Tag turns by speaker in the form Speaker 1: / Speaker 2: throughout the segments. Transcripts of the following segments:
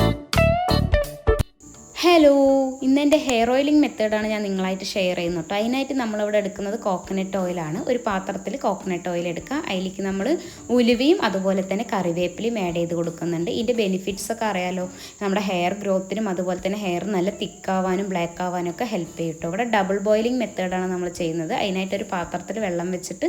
Speaker 1: ます hello. ഇന്ന് എന്റെ hair oiling മെത്തേഡാണ് ഞാൻ നിങ്ങളായിട്ട് ഷെയർ ചെയ്യുന്നത് കേട്ടോ അതിനായിട്ട് നമ്മളിവിടെ എടുക്കുന്നത് കോക്കനട്ട് ഓയിലാണ് ഒരു പാത്രത്തിൽ കോക്കനട്ട് ഓയിൽ എടുക്കുക. അതിലേക്ക് നമ്മൾ ഉലുവയും അതുപോലെ തന്നെ കറിവേപ്പിലയും ആഡ് ചെയ്ത് കൊടുക്കുന്നുണ്ട്. ഇതിന്റെ ബെനിഫിറ്റ്സ് ഒക്കെ അറിയാലോ. നമ്മുടെ ഹെയർ ഗ്രോത്തിനും അതുപോലെ തന്നെ ഹെയർ നല്ല തിക്കാവാനും ബ്ലാക്ക് ആവാനും ഒക്കെ ഹെൽപ്പ് ചെയ്യും കേട്ടോ ഇവിടെ ഡബിൾ ബോയിലിംഗ് മെത്തേഡാണ് നമ്മൾ ചെയ്യുന്നത്. അതിനായിട്ട് ഒരു പാത്രത്തിൽ വെള്ളം വെച്ചിട്ട്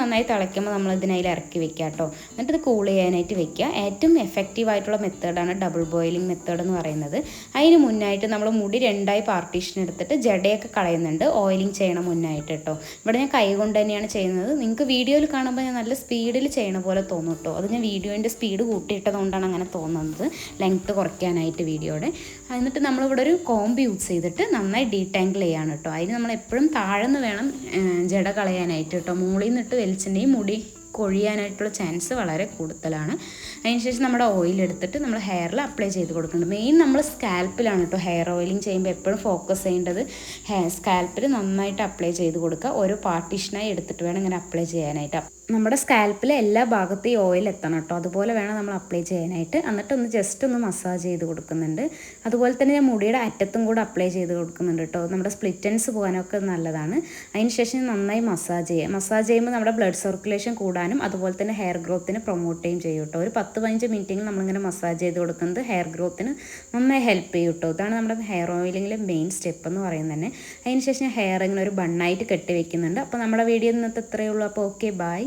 Speaker 1: നന്നായി തിളയ്ക്കുമ്പോൾ നമ്മൾ ഇതിനതിൽ ഇറക്കി വെക്കുക കേട്ടോ എന്നിട്ട് ഇത് കൂൾ ചെയ്യാനായിട്ട് വെക്കുക. ഏറ്റവും എഫക്റ്റീവ് ആയിട്ടുള്ള മെത്തേഡാണ് ഡബിൾ ബോയിലിംഗ് മെത്തേഡ് എന്ന് പറയുന്നത്. അതിന് മുന്നായിട്ട് നമ്മൾ മുടി രണ്ടായി പാർട്ടീഷൻ എടുത്തിട്ട് ജടയൊക്കെ കളയുന്നുണ്ട്. ഓയിലിംഗ് ചെയ്യണം മുന്നായിട്ട് കേട്ടോ ഇവിടെ ഞാൻ കൈ കൊണ്ട് തന്നെയാണ് ചെയ്യുന്നത്. നിങ്ങൾക്ക് വീഡിയോയിൽ കാണുമ്പോൾ ഞാൻ നല്ല സ്പീഡിൽ ചെയ്യണ പോലെ തോന്നും കേട്ടോ അത് ഞാൻ വീഡിയോന്റെ സ്പീഡ് കൂട്ടിയിട്ടതുകൊണ്ടാണ് അങ്ങനെ തോന്നുന്നത്. ലെങ്ത്ത് കുറയ്ക്കാനായിട്ട് വീഡിയോയുടെ. എന്നിട്ട് നമ്മളിവിടെ ഒരു കോമ്പ് യൂസ് ചെയ്തിട്ട് നന്നായി ഡീടാങ്കിൾ ചെയ്യാണ് കേട്ടോ അതിന് നമ്മൾ എപ്പോഴും താഴ്ന്ന് വേണം ജട കളയാനായിട്ട് കേട്ടോ മുകളിൽ നിന്നിട്ട് മുടി കൊഴിയാനായിട്ടുള്ള ചാൻസ് വളരെ കൂടുതലാണ്. അതിനുശേഷം നമ്മുടെ ഓയിൽ എടുത്തിട്ട് നമ്മൾ ഹെയറിൽ അപ്ലൈ ചെയ്ത് കൊടുക്കുന്നുണ്ട്. മെയിൻ നമ്മൾ സ്കാൽപ്പിലാണ് കേട്ടോ ഹെയർ ഓയിലിംഗ് ചെയ്യുമ്പോൾ എപ്പോഴും ഫോക്കസ് ചെയ്യേണ്ടത്. ഹെയർ സ്കാൽപ്പിൽ നന്നായിട്ട് അപ്ലൈ ചെയ്ത് കൊടുക്കുക. ഓരോ പാർട്ടീഷനായി എടുത്തിട്ട് വേണം ഇങ്ങനെ അപ്ലൈ ചെയ്യാനായിട്ട്. നമ്മുടെ സ്കാൽപ്പിലെ എല്ലാ ഭാഗത്തും ഈ ഓയിൽ എത്തണം കേട്ടോ അതുപോലെ വേണം നമ്മൾ അപ്ലൈ ചെയ്യാനായിട്ട്. എന്നിട്ട് ഒന്ന് ജസ്റ്റ് ഒന്ന് മസാജ് ചെയ്ത് കൊടുക്കുന്നുണ്ട്. അതുപോലെ തന്നെ ഞാൻ മുടിയുടെ അറ്റത്തും കൂടെ അപ്ലൈ ചെയ്ത് കൊടുക്കുന്നുണ്ട് കേട്ടോ നമ്മുടെ സ്പ്ലിറ്റൻസ് പോകാനൊക്കെ നല്ലതാണ്. അതിനുശേഷം നന്നായി മസാജ് ചെയ്യുക മസാജ് ചെയ്യുമ്പോൾ നമ്മുടെ ബ്ലഡ് സർക്കുലേഷൻ കൂടാനും അതുപോലെ തന്നെ ഹെയർ ഗ്രോത്തിന് പ്രൊമോട്ട് ചെയ്യും ചെയ്യും കേട്ടോ. ഒരു പത്ത് പതിനഞ്ച് മിനിറ്റെങ്കിലും നമ്മളിങ്ങനെ മസാജ് ചെയ്ത് കൊടുക്കുന്നത് ഹെയർ ഗ്രോത്തിന് നന്നായി ഹെൽപ്പ് ചെയ്യും കേട്ടോ. ഇതാണ് നമ്മുടെ ഹെയർ ഓയിലിങ്ങിലെ മെയിൻ സ്റ്റെപ്പ് എന്ന് പറയുന്നത് തന്നെ. അതിനുശേഷം ഹെയർ ഇങ്ങനെ ഒരു ബണ്ണായിട്ട് കെട്ടി വെക്കുന്നുണ്ട്. അപ്പോൾ നമ്മുടെ വീഡിയോ ഇന്നത്തെ ഇത്രയേ ഉള്ളൂ. അപ്പോൾ ഓക്കെ ബൈ